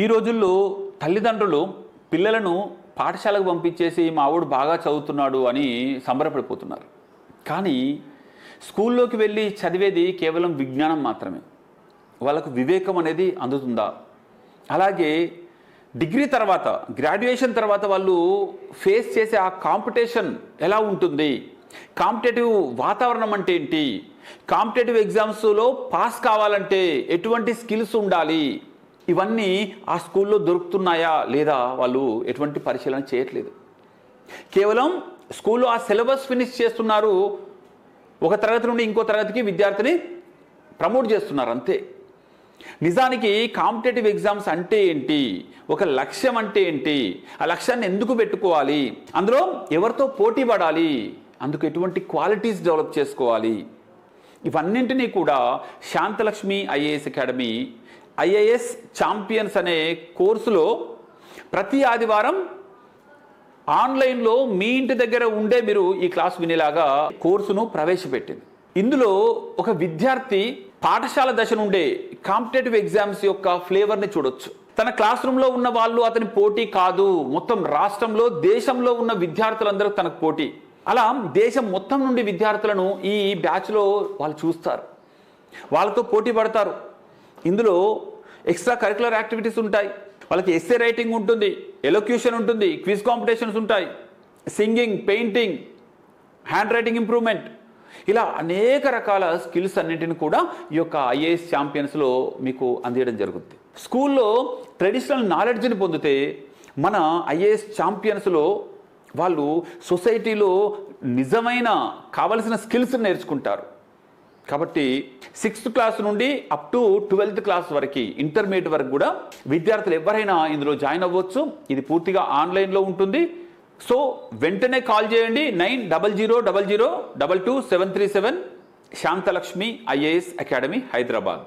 ఈ రోజుల్లో తల్లిదండ్రులు పిల్లలను పాఠశాలకు పంపించేసి మా ఆవిడు బాగా చదువుతున్నాడు అని సంబరపడిపోతున్నారు. కానీ స్కూల్లోకి వెళ్ళి చదివేది కేవలం విజ్ఞానం మాత్రమే. వాళ్ళకు వివేకం అనేది అందుతుందా? అలాగే డిగ్రీ తర్వాత గ్రాడ్యుయేషన్ తర్వాత వాళ్ళు ఫేస్ చేసే ఆ కాంపిటీషన్ ఎలా ఉంటుంది? కాంపిటేటివ్ వాతావరణం అంటే ఏంటి? కాంపిటేటివ్ ఎగ్జామ్స్లో పాస్ కావాలంటే ఎటువంటి స్కిల్స్ ఉండాలి? ఇవన్నీ ఆ స్కూల్లో దొరుకుతున్నాయా లేదా వాళ్ళు ఎటువంటి పరిశీలన చేయట్లేదు. కేవలం స్కూల్లో ఆ సిలబస్ ఫినిష్ చేస్తున్నారు. ఒక తరగతి నుండి ఇంకో తరగతికి విద్యార్థిని ప్రమోట్ చేస్తున్నారు అంతే. నిజానికి కాంపిటేటివ్ ఎగ్జామ్స్ అంటే ఏంటి? ఒక లక్ష్యం అంటే ఏంటి? ఆ లక్ష్యాన్ని ఎందుకు పెట్టుకోవాలి? అందులో ఎవరితో పోటీ పడాలి? అందుకు ఎటువంటి క్వాలిటీస్ డెవలప్ చేసుకోవాలి? ఇవన్నింటినీ కూడా Shantalakshmi IAS academy IAS champions అనే కోర్సులో ప్రతి ఆదివారం ఆన్లైన్లో మీ ఇంటి దగ్గర ఉండే మీరు ఈ క్లాస్ వినేలాగా కోర్సును ప్రవేశపెట్టింది. ఇందులో ఒక విద్యార్థి పాఠశాల దశ నుండే కాంపిటేటివ్ ఎగ్జామ్స్ యొక్క ఫ్లేవర్ని చూడొచ్చు. తన క్లాస్ రూమ్లో ఉన్న వాళ్ళు అతని పోటీ కాదు. మొత్తం రాష్ట్రంలో దేశంలో ఉన్న విద్యార్థులందరూ తనకు పోటీ. అలా దేశం మొత్తం నుండి విద్యార్థులను ఈ బ్యాచ్లో వాళ్ళు చూస్తారు. వాళ్ళతో పోటీ పడతారు. ఇందులో ఎక్స్ట్రా కరికులర్ యాక్టివిటీస్ ఉంటాయి. వాళ్ళకి ఎస్ఏ రైటింగ్ ఉంటుంది ఎలొక్యూషన్ ఉంటుంది క్విజ్ కాంపిటీషన్స్ ఉంటాయి. Singing painting hand writing improvement ఇలా అనేక రకాల స్కిల్స్ అన్నింటిని కూడా ఈ యొక్క ఐఏఎస్ ఛాంపియన్స్లో మీకు అందియడం జరుగుతుంది స్కూల్లో ట్రెడిషనల్ నాలెడ్జ్ని పొందితే మన ఐఏఎస్ ఛాంపియన్స్లో వాళ్ళు సొసైటీలో నిజమైన కావలసిన స్కిల్స్ నేర్చుకుంటారు. కాబట్టి సిక్స్త్ క్లాస్ నుండి అప్ టు ట్వెల్త్ క్లాస్ వరకు ఇంటర్మీడియట్ వరకు కూడా విద్యార్థులు ఎవరైనా ఇందులో జాయిన్ అవ్వచ్చు. ఇది పూర్తిగా ఆన్లైన్లో ఉంటుంది. సో వెంటనే కాల్ చేయండి. Nine double zero double zero double two seven three seven Shantalakshmi IAS academy Hyderabad.